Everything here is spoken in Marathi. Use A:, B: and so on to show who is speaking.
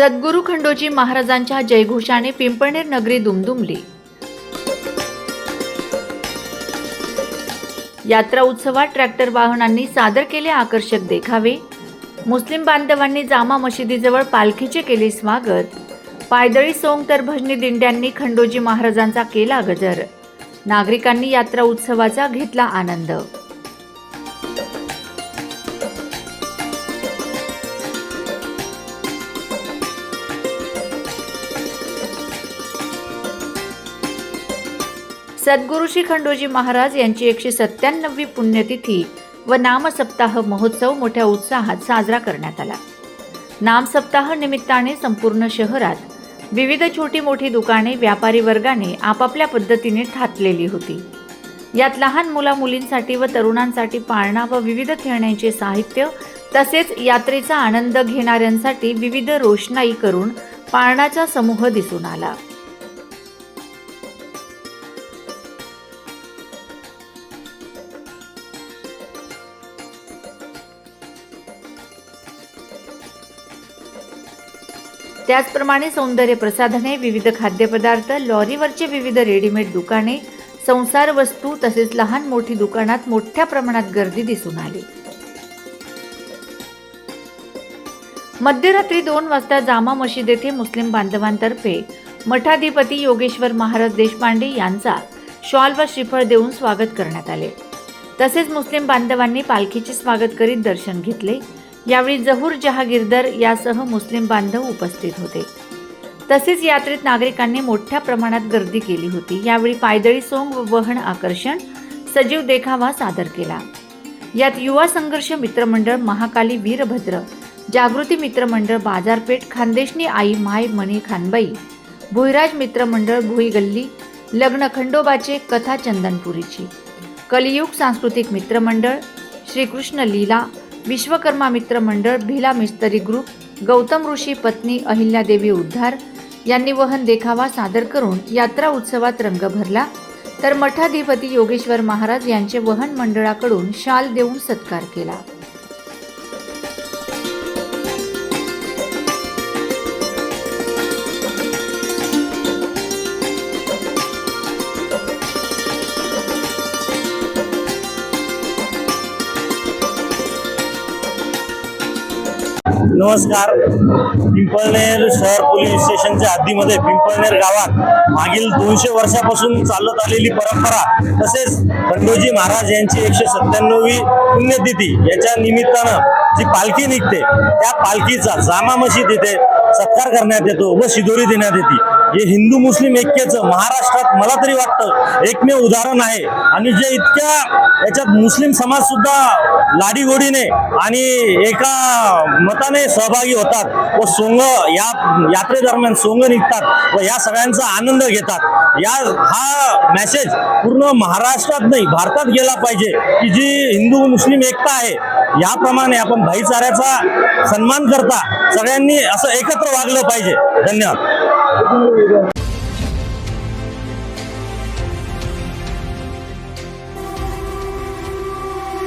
A: सद्गुरू खंडोजी महाराजांच्या जयघोषाने पिंपळनेर नगरी दुमदुमली. यात्रा उत्सवात ट्रॅक्टर वाहनांनी सादर केले आकर्षक देखावे. मुस्लिम बांधवांनी जामा मशिदीजवळ पालखीचे केले स्वागत. पायदळी सोंग तर भजनी दिंड्यांनी खंडोजी महाराजांचा केला गजर. नागरिकांनी यात्रा उत्सवाचा घेतला आनंद. सद्गुरू श्री खंडोजी महाराज यांची एकशे सत्त्याण्णववी पुण्यतिथी व नामसप्ताह महोत्सव मोठ्या उत्साहात साजरा करण्यात आला. नामसप्ताह निमित्ताने संपूर्ण शहरात विविध छोटी मोठी दुकाने व्यापारी वर्गाने आपापल्या पद्धतीने ठातलेली होती. यात लहान मुला मुलींसाठी व तरुणांसाठी पाळणा व विविध खेळण्यांचे साहित्य तसेच यात्रेचा आनंद घेणाऱ्यांसाठी विविध रोषणाई करून पाळणाचा समूह दिसून आला. त्याचप्रमाणे सौंदर्य प्रसाधने विविध खाद्यपदार्थ लॉरीवरचे विविध रेडीमेड दुकाने संसार वस्तू तसेच लहान मोठी दुकानात मोठ्या प्रमाणात गर्दी दिसून आली. मध्यरात्री दोन वाजता जामा मशीद येथे मुस्लिम बांधवांतर्फे मठाधिपती योगेश्वर महाराज देशपांडे यांचा शॉल व श्रीफळ देऊन स्वागत करण्यात आले. तसेच मुस्लिम बांधवांनी पालखीचे स्वागत करीत दर्शन घेतले. यावेळी जहूर जहागीरदर यासह मुस्लिम बांधव उपस्थित होते. तसेच यात्रेत नागरिकांनी मोठ्या प्रमाणात गर्दी केली होती. यावेळी पायदळी सोंग व वहन आकर्षण सजीव देखावा सादर केला. यात युवा संघर्ष मित्रमंडळ महाकाली वीरभद्र जागृती मित्रमंडळ बाजारपेठ खानदेशनी आई माय मणी खानबाई भुईराज मित्रमंडळ भुई गल्ली लग्न खंडोबाचे कथा चंदनपुरीची कलियुग सांस्कृतिक मित्रमंडळ श्रीकृष्ण लीला विश्वकर्मा मित्र मंडळ भिला मिस्त्री ग्रुप गौतम ऋषी पत्नी अहिल्यादेवी उद्धार यांनी वहन देखावा सादर करून यात्रा उत्सवात रंग भरला. तर मठाधिपती योगेश्वर महाराज यांचे वहन मंडळाकडून शाल देऊन सत्कार केला.
B: नमस्कार. पिंपळनेर शहर पोलीस स्टेशनच्या हद्दीमध्ये पिंपळनेर गावात मागील दोनशे वर्षापासून चालत आलेली परंपरा तसेच खंडोजी महाराज यांची एकशे सत्त्याण्णवी पुण्यतिथी याच्या निमित्तानं जी पालखी निघते त्या पालखीचा जामा मशीद इथे सत्कार करण्यात येतो व शिदोरी देण्यात येते. हे हिंदू मुस्लिम ऐक्याचं महाराष्ट्रात मला तरी वाटतं एकमेव उदाहरण आहे. आणि जे इतक्या याच्यात मुस्लिम समाज सुद्धा लाडीगोडीने आणि एका मताने सहभागी होतात व सोंग या यात्रेदरम्यान सोंग निघतात व या सगळ्यांचा आनंद घेतात. या हा मेसेज पूर्ण महाराष्ट्रात नाही भारतात गेला पाहिजे की जी हिंदू मुस्लिम एकता आहे याप्रमाणे आपण भाईचाऱ्याचा सन्मान करता सगळ्यांनी असं एकत्र वागलं पाहिजे. धन्यवाद.